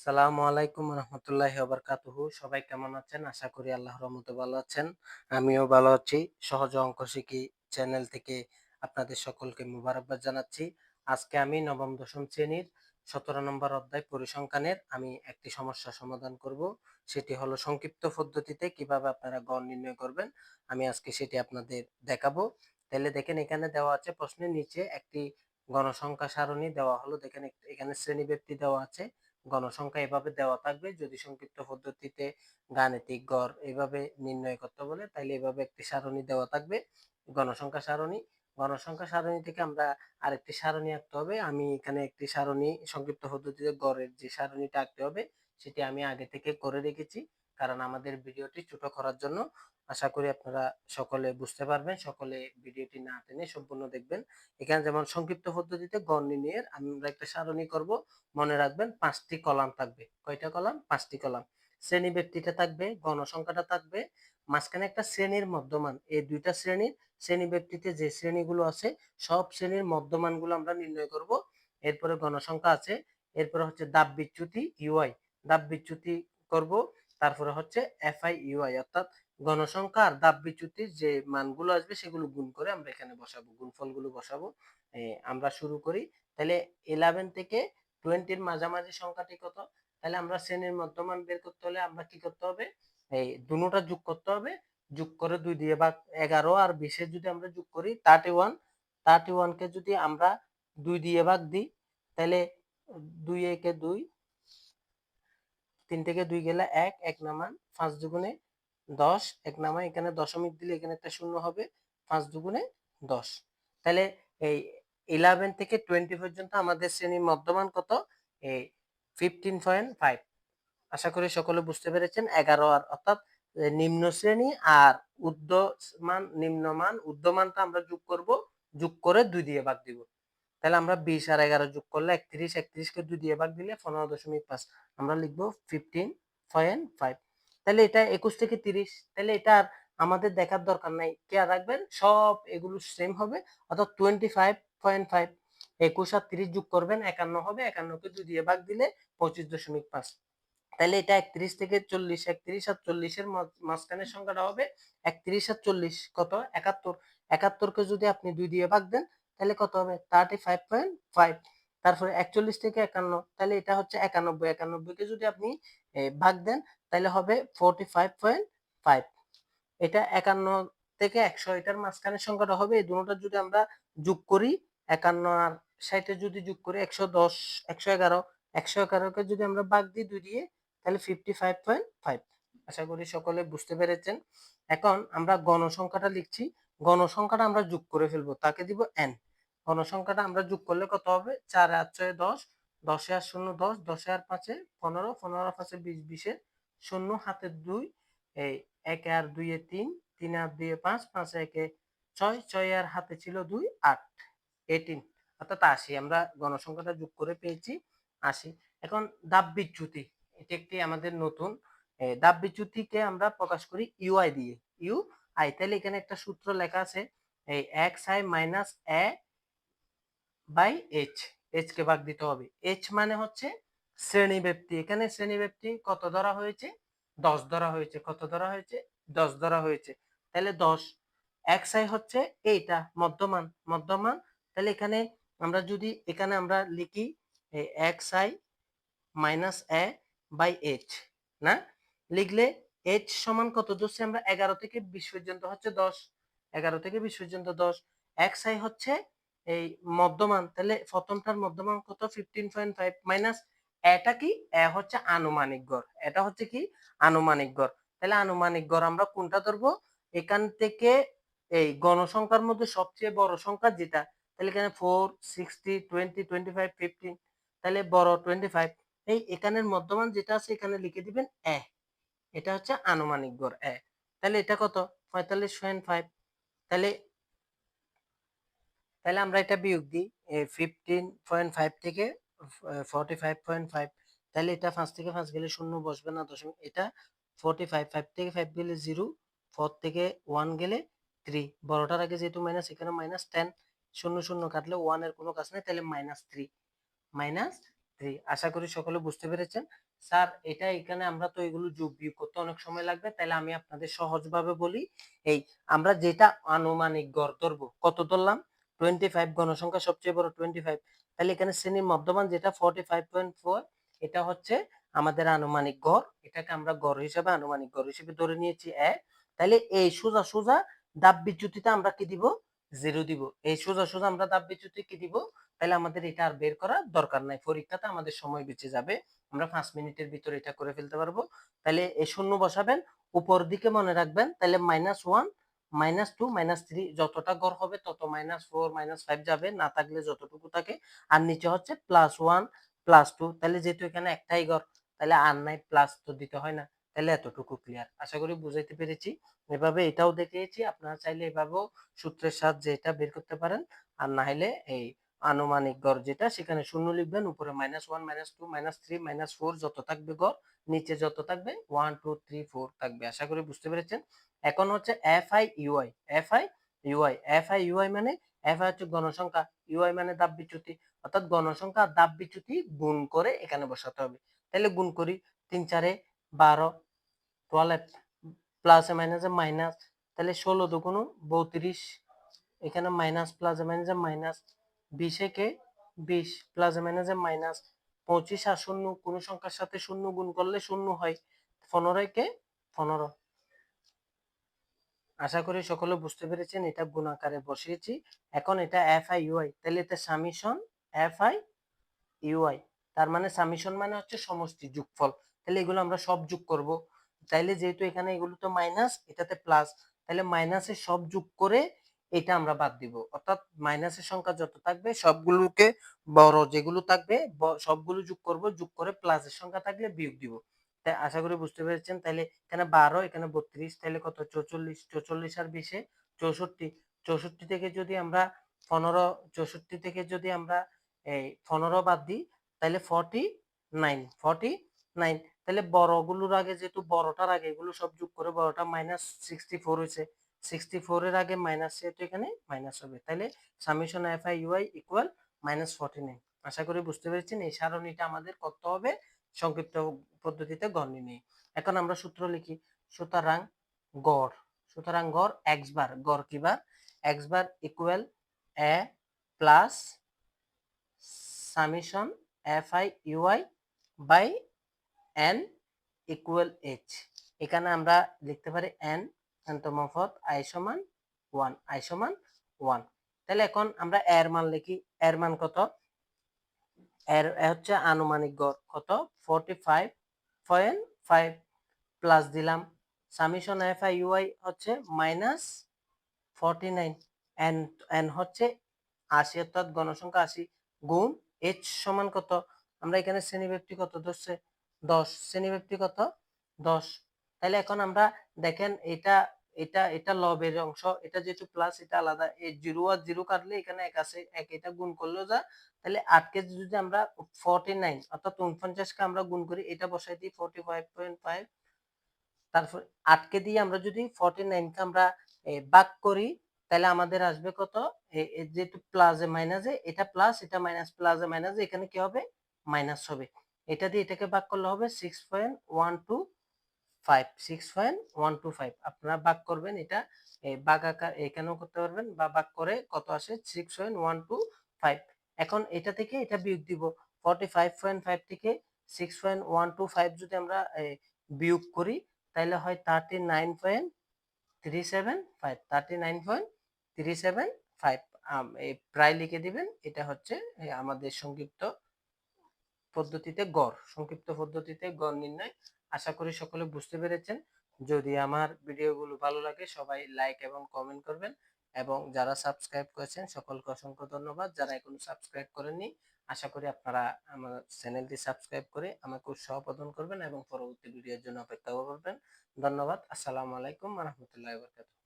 আসসালামু আলাইকুম রহমতুল্লাহি বারকাতুহু সবাই কেমন আছেন? আশা করি আল্লাহ রহমতে ভালো আছেন। আমিও ভালো আছি। সহজ অঙ্ক শিখি চ্যানেল থেকে আপনাদের সকলকে মুবারকবাদ জানাচ্ছি। আজকে আমি নবম, দশম শ্রেণির সতেরো নম্বর অধ্যায় পরিসংখ্যানের আমি একটি সমস্যা সমাধান করব। সেটি হলো সংক্ষিপ্ত পদ্ধতিতে কীভাবে আপনারা গড় নির্ণয় করবেন। আমি আজকে সেটি আপনাদের দেখাবো। তাহলে দেখেন এখানে দেওয়া আছে প্রশ্নের নিচে একটি গণসংখ্যা সারণী দেওয়া হলো। দেখেন এখানে শ্রেণীব্যক্তি দেওয়া আছে। গণসংখ্যা এভাবে দেওয়া থাকবে, যদি সংক্ষিপ্ত পদ্ধতিতে গাণিতিক গড় এভাবে নির্ণয় করতে বলে তাহলে এভাবে একটি সারণী দেওয়া থাকবে, গণসংখ্যা সারণী। গণসংখ্যা সারণী থেকে আমরা আরেকটি সারণী আঁকতে হবে। আমি এখানে একটি সারণী, সংক্ষিপ্ত পদ্ধতিতে গড়ের যে সারণীটা আঁকতে হবে, সেটি আমি আগে থেকে করে রেখেছি। কারণ আমাদের ভিডিওটি ছোট করার জন্য আশা করি আপনারা সকলে বুঝতে পারবেন, সকলে ভিডিওটি না টেনে সম্পূর্ণ দেখবেন। এখানে যেমন সংক্ষিপ্ত পদ্ধতিতে গড় নির্ণয়ের আমরা একটা সারণী করব। মনে রাখবেন পাঁচটি কলাম থাকবে। কয়টা কলাম? পাঁচটি কলাম। শ্রেণি ব্যক্তিটা থাকবে, গণসংখ্যাটা থাকবে। মাঝখানে একটা শ্রেণির মধ্যমান। এই দুইটা শ্রেণির, শ্রেণি ব্যক্তিতে যে শ্রেণীগুলো আছে, সব শ্রেণির মধ্যমানগুলো আমরা নির্ণয় করব। এরপরে গণসংখ্যা আছে। এরপরে হচ্ছে দাব বিচ্যুতি, ইউআই। দাব বিচ্যুতি করব। তারপরে হচ্ছে এফআই ইউআই অর্থাৎ গণসংখ্যা আর দাব বিচ্যুতির যে মানগুলো আসবে সেগুলো গুণ করে আমরা এখানে বসাবো, গুণফলগুলো বসাবো। আমরা শুরু করি। তাহলে ইলেভেন থেকে টোয়েন্টির মাঝামাঝি সংখ্যাটি কত? তাহলে আমরা শ্রেণির মধ্যমান বের করতে হলে আমরা কি করতে হবে? এই দুটোটা যোগ করতে হবে। যোগ করে দুই দিয়ে ভাগ এগারো আর বিশের যদি আমরা যোগ করি থার্টি ওয়ান থার্টি ওয়ানকে যদি আমরা দুই দিয়ে ভাগ দিই, তাহলে দুই একে দুই তিন থেকে দুই গেলে এক এক নামান, পাঁচ দুগুণে দশ, এক নামা এখানে দশমিক দিলে এখানে একটা শূন্য হবে, পাঁচ দুগুণে দশ। তাহলে এই ইলেভেন থেকে টোয়েন্টি পর্যন্ত আমাদের শ্রেণির মধ্যমান কত? এই ফিফটিন পয়েন্ট ফাইভ আশা করি সকলে বুঝতে পেরেছেন, এগারো আর অর্থাৎ নিম্ন শ্রেণি আর উর্ধ্বমান নিম্নমান উদ্যমানটা আমরা যোগ করব, যোগ করে দুই দিয়ে ভাগ দিব। তাহলে আমরা বিশ আর এগারো যোগ করলে একত্রিশ, একত্রিশকে দুই দিয়ে ভাগ দিলে পনেরো দশমিক পাঁচ। আমরা লিখব ফিফটিন পয়েন্ট ফাইভ তাহলে এটা একুশ থেকে তিরিশ। তাহলে এটা আর আমাদের দেখার দরকার নাই। কে রাখবেন, সব এগুলো সেম হবে, অর্থাৎ টোয়েন্টি ফাইভ পয়েন্ট ফাইভ একুশ আর তিরিশ যোগ করবেন, একান্ন হবে, একান্নকে দুই দিয়ে ভাগ দিলে পঁচিশ দশমিক পাঁচ। তাহলে এটা একত্রিশ থেকে চল্লিশ, একত্রিশ আর চল্লিশের মাঝখানের সংখ্যাটা হবে একত্রিশ আর চল্লিশ। কত? একাত্তর। একাত্তরকে যদি আপনি দুই দিয়ে ভাগ দেন তাহলে কত হবে? থার্টি ফাইভ পয়েন্ট ফাইভ তারপরে একচল্লিশ থেকে একান্ন, তাহলে এটা হচ্ছে একানব্বই একানব্বইকে যদি আপনি ভাগ দেন, তাহলে হবে ফোরটি ফাইভ পয়েন্ট ফাইভ এটা একান্ন থেকে একশো, এটার মাঝখানের সংখ্যাটা হবে, এই দুটোটা যদি আমরা যোগ করি, একান্ন আর ষাটে যদি যোগ করি, একশো দশ, একশো এগারো, একশো এগারোকে যদি আমরা বাগ দিই দুই দিয়ে, তাহলে ফিফটি ফাইভ পয়েন্ট ফাইভ আশা করি সকলে বুঝতে পেরেছেন। এখন আমরা গণসংখ্যাটা লিখছি, গণসংখ্যাটা আমরা যোগ করে ফেলব, তাকে দিব এন গণসংখ্যাটা আমরা যোগ করলে কত হবে? চার আর ছয় দশ, দশে আর শূন্য দশ, দশে আর পাঁচে পনেরো পনেরো পাঁচে বিশ, বিশে শূন্য হাতে দুই, এই এক আর দুইয়ে তিন তিন আর দুইয়ে পাঁচ পাঁচ একে ছয় ছয় আর হাতে ছিল দুই, আট এইটিন অর্থাৎ আশি, আমরা গণসংখ্যাটা যোগ করে পেয়েছি আশি। এখন দাব বিচ্যুতি, এটি একটি আমাদের নতুন দাব বিচ্যুতিকে আমরা প্রকাশ করি ইউআই দিয়ে। ইউ আই তাহলে এখানে একটা সূত্র লেখা আছে, এই X I minus A by H H কে ভাগ দিতে হবে। এইচ মানে হচ্ছে শ্রেণি ব্যক্তি এখানে শ্রেণি ব্যক্তি কত ধরা হয়েছে? দশ ধরা হয়েছে। কত ধরা হয়েছে? দশ ধরা হয়েছে। তাহলে দশ। এক্স আই হচ্ছে এইটা, মধ্যমান মধ্যমান। তাহলে এখানে আমরা যদি, এখানে আমরা লিখি X I minus A by H না? লিখলে এইচ সমান কত ধরছি আমরা? এগারো থেকে বিশ পর্যন্ত হচ্ছে দশ। এগারো থেকে বিশ পর্যন্ত দশ। এক্স আই হচ্ছে এই মধ্যমান, তাহলে প্রথমটার মধ্যমান কত? ফিফটিন পয়েন্ট ফাইভ মাইনাস এটা কি? এ হচ্ছে আনুমানিক গড়। এটা হচ্ছে কি? আনুমানিক গড়। তাহলে আনুমানিক গড় আমরা কোনটা ধরবো? এখান থেকে এই গণসংখ্যার মধ্যে সবচেয়ে বড় সংখ্যা যেটা, তাহলে এখানে four sixty twenty twenty five fifteen তাহলে বড় টোয়েন্টি ফাইভ এই এখানের মধ্যমান যেটা আছে, এখানে লিখে দিবেন এ। এটা হচ্ছে আনুমানিক গড়, এ। তাহলে এটা কত? পঁয়তাল্লিশ পয়েন্ট ফাইভ তাহলে তাহলে আমরা এটা বিয়োগ দিই ফিফটিন পয়েন্ট ফাইভ থেকে ফর্টি ফাইভ পয়েন্ট ফাইভ তাহলে এটা পাঁচ থেকে পাঁচ গেলে শূন্য বসবে না, দশমিক, এটা ফর্টি ফাইভ ফাইভ থেকে ফাইভ গেলে জিরো ফোর থেকে ওয়ান গেলে থ্রি বড়টার আগে যেহেতু মাইনাস এখানে মাইনাস টেন শূন্য শূন্য কাটলে ওয়ানের কোনো কাজ নেই, তাহলে মাইনাস থ্রি মাইনাস থ্রি আশা করি সকলে বুঝতে পেরেছেন। স্যার, এটা এখানে আমরা তো এগুলো যোগ বিয়োগ করতে অনেক সময় লাগবে, তাহলে আমি আপনাদের সহজভাবে বলি, এই আমরা যেটা আনুমানিক গড় ধরবো, কত ধরলাম? টোয়েন্টি ফাইভ গণসংখ্যা সবচেয়ে বড় টোয়েন্টি ফাইভ তাহলে এখানে শ্রেণির মধ্যমান যেটা ফর্টি ফাইভ পয়েন্ট ফোর এটা হচ্ছে আমাদের আনুমানিক গড়। এটাকে আমরা গড় হিসেবে, আনুমানিক গড় হিসেবে ধরে নিয়েছি এক। তাহলে এই সোজা সোজা দাব বিচ্যুতিতে আমরা কি দিব? জিরো দিব। এই সোজা সোজা আমরা দাব বিচ্যুতি কি দিব? তাহলে আমাদের এটা আর বের করার দরকার নাই। পরীক্ষাতে আমাদের সময় বেঁচে যাবে। আমরা পাঁচ মিনিটের ভিতরে এটা করে ফেলতে পারব। তাহলে এই শূন্য বসাবেন, উপর দিকে মনে রাখবেন। তাহলে minus one minus two minus three যতটা গড় হবে তত মাইনাস ফোর মাইনাস ফাইভ যাবে, না থাকলে যতটুকু থাকে। আর নিচে হচ্ছে প্লাস ওয়ান প্লাস টু তাহলে যেহেতু এখানে একটাই গড়, তাহলে আর নাই প্লাস তো দিতে হয় না। তাহলে এতটুকু ক্লিয়ার আশা করি বুঝাইতে পেরেছি। এভাবে এটাও দেখিয়েছি। আপনারা চাইলে এভাবেও সূত্রের সাহায্যে এটা বের করতে পারেন। আর না হলে এই আনুমানিক গড় যেটা, সেখানে শূন্য লিখবেন, উপরে minus one minus two minus three minus four যত থাকবে গড়, নিচে যত থাকবে ওয়ান টু থ্রি ফোর থাকবে। আশা করি বুঝতে পেরেছেন? এখন হচ্ছে F I U I F I U I F I U I মানে এফ আই হচ্ছে গণসংখ্যা ইউআই মানে দাব বিচ্যুতি অর্থাৎ গণসংখ্যা দাব বিচ্যুতি গুণ করে এখানে বসাতে হবে। তাহলে গুণ করি, তিন চারে বারো টুয়েলভ প্লাসে মাইনাসে মাইনাস তাহলে ষোলো দুগুণ বত্রিশ, এখানে মাইনাস প্লাসে মাইনাসে মাইনাস বিশে কে? বিশ প্লাসে মাইনাসে মাইনাস পঁচিশ আর শূন্য, কোন সংখ্যার সাথে শূন্য গুণ করলে শূন্য হয়। পনেরো কে? পনেরো। আশা করি সকলে বুঝতে পেরেছেন, এটা গুণ আকারে বসিয়েছি। এখন এটা এফ আই ইউআই তাহলে এটা সামিশন এফ আই ইউআই তার মানে সামিশন মানে হচ্ছে সমষ্টি, যোগফল। তাহলে এগুলো আমরা সব যোগ করব। তাইলে যেহেতু এখানে এগুলো তো মাইনাস এটাতে প্লাস তাহলে মাইনাসে সব যোগ করে এটা আমরা বাদ দিব। অর্থাৎ মাইনাসের সংখ্যা যত থাকবে, সবগুলোকে বড় যেগুলো থাকবে সবগুলো যোগ করব, যোগ করে প্লাসের সংখ্যা থাকলে বিয়োগ দিব। তাই আশা করি বুঝতে পেরেছেন। তাহলে এখানে বারো, এখানে বত্রিশ তাহলে কত? চৌচল্লিশ চৌচল্লিশ আর বিশে চৌষট্টি। চৌষট্টি থেকে যদি আমরা পনেরো, চৌষট্টি থেকে যদি আমরা এই পনেরো বাদ দিই তাহলে ফর্টি নাইন ফর্টি নাইন তাহলে বড়গুলোর আগে যেহেতু বড়টার আগে এগুলো সব যোগ করে বড়টা মাইনাস সিক্সটি ফোর হয়েছে। সিক্সটি ফোর এর আগে মাইনাস যেহেতু এখানে মাইনাস হবে। তাহলে summation F I U I equal minus forty nine আশা করি বুঝতে পেরেছেন, এই সারণীটা আমাদের করতে হবে সংক্ষিপ্ত পদ্ধতিতে গড় নির্ণয় এখন আমরা সূত্র লিখি। সুতরাং গড় সুতরাং গড় এক্স বার গড় কি bar X bar equal A plus summation F I U I by N equal H এখানে আমরা লিখতে পারি এন এন্তমফত আই সমান ওয়ান, আই সমান ওয়ান। তাহলে এখন আমরা এর মান লিখি, এর মান কত? এর হচ্ছে আনুমানিক গড়, কত? Forty five point five plus দিলাম। Summation F I U I হচ্ছে minus forty nine N N হচ্ছে আশি, অর্থাৎ গণসংখ্যা আশি গুণ এইচ সমান কত? আমরা এখানে শ্রেণীব্যক্তি কত ধরছে? দশ। শ্রেণীব্যক্তি কত? দশ। তাহলে এখন আমরা দেখেন এটা এটা এটা লবের অংশ, এটা যেহেতু প্লাস এটা আলাদা। এই জিরো আর জিরো কাটলে এখানে এক আছে, এক এটা গুণ করলেও যা, তাহলে আটকে যদি আমরা ফর্টি নাইন অর্থাৎ উনপঞ্চাশকে আমরা গুণ করি, এটা বসাই দিই ফর্টি ফাইভ পয়েন্ট ফাইভ তারপর আটকে দিয়ে আমরা যদি ফর্টি নাইনকে আমরা বাক করি, তাহলে আমাদের আসবে কত? যেহেতু প্লাসে মাইনাসে এটা প্লাস এটা মাইনাস প্লাসে মাইনাসে এখানে কি হবে? মাইনাস হবে। এটা দিয়ে এটাকে ভাগ করলে হবে six point one two five six point one two five আপনারা ভাগ করবেন এটা বাঘ আকার এখানেও করতে পারবেন? বা ভাগ করে কত আসে? Six point one two five এখন এটা থেকে এটা বিয়োগ দিব। ফর্টি ফাইভ পয়েন্ট ফাইভ থেকে six point one two five যদি আমরা বিয়োগ করি তাহলে হয় thirty nine point three seven five thirty nine point three seven five প্রায় লিখে দিবেন, এটা হচ্ছে আমাদের সংক্ষিপ্ত পদ্ধতিতে গড়। সংক্ষিপ্ত পদ্ধতিতে গড় নির্ণয়। আশা করি সকলে বুঝতে পেরেছেন। যদি আমার ভিডিওগুলো ভালো লাগে, সবাই লাইক এবং কমেন্ট করবেন এবং যারা সাবস্ক্রাইব করেছেন, সকলকে অসংখ্য ধন্যবাদ। যারা এখনও সাবস্ক্রাইব করেননি, আশা করি আপনারা আমার চ্যানেলটি সাবস্ক্রাইব করে আমাকে উৎসাহ প্রদান করবেন এবং পরবর্তী ভিডিওর জন্য অপেক্ষা করবেন। ধন্যবাদ। আসসালামু আলাইকুম রহমতুল্লাহ বরকাত